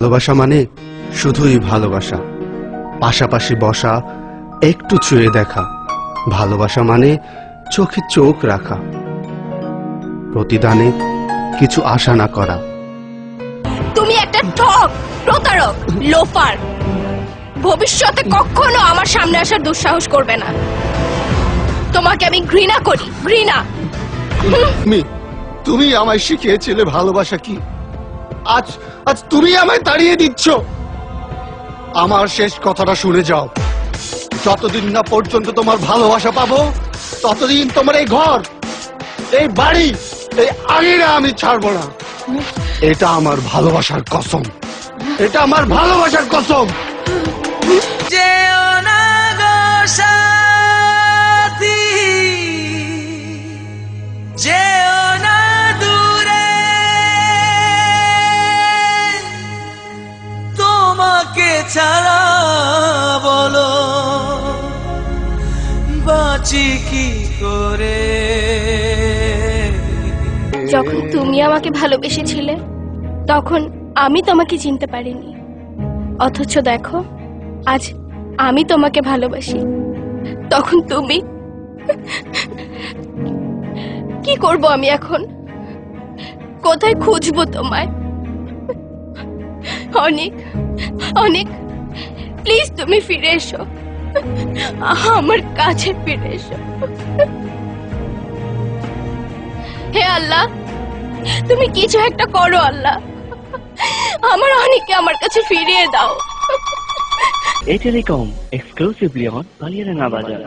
ভালোবাসা মানে শুধুই ভালোবাসা। পাশাপাশি বসা একটু ছুঁয়ে দেখা। ভালোবাসা মানে চোখে চোখ রাখা। প্রতিদানে কিছু আশা না করা। তুমি একটা ঠক প্রতারক লোফার। ভবিষ্যতে কখনো আমার সামনে আসার দুঃসাহস করবে না। তোমাকে আমি ঘৃণা করি ঘৃণা। তুমি তুমি আমায় শিখিয়েছিলে ভালোবাসা কি? আজ আজ তুমি আমায় তাড়িয়ে দিচ্ছ। আমার শেষ কথাটা শুনে যাও। যতদিন না পর্যন্ত তোমার ভালোবাসা পাবো, ততদিন তোমার এই ঘর, এই বাড়ি, এই আঙিনা আমি ছাড়বো না। এটা আমার ভালোবাসার কসম। এটা আমার ভালোবাসার কসম। না ছাড়া বলো, বাঁচি কি করে? যখন তুমি আমাকে ভালোবেসেছিলে, তখন আমি তোমাকে চিনতে পারিনি। অথচ দেখো, আজ আমি তোমাকে ভালোবাসি। তখন তুমি, কি করব আমি এখন? কোথায় খুঁজবো তোমায়? অনেক অনেক প্লিজ তুমি ফিরে এসো। আমার কাছে ফিরে এসো। হে আল্লাহ, তুমি কিছু একটা করো আল্লাহ। আমার অনেককে আমার কাছে ফিরিয়ে দাও। A telecom exclusively on Paliana Bazaar.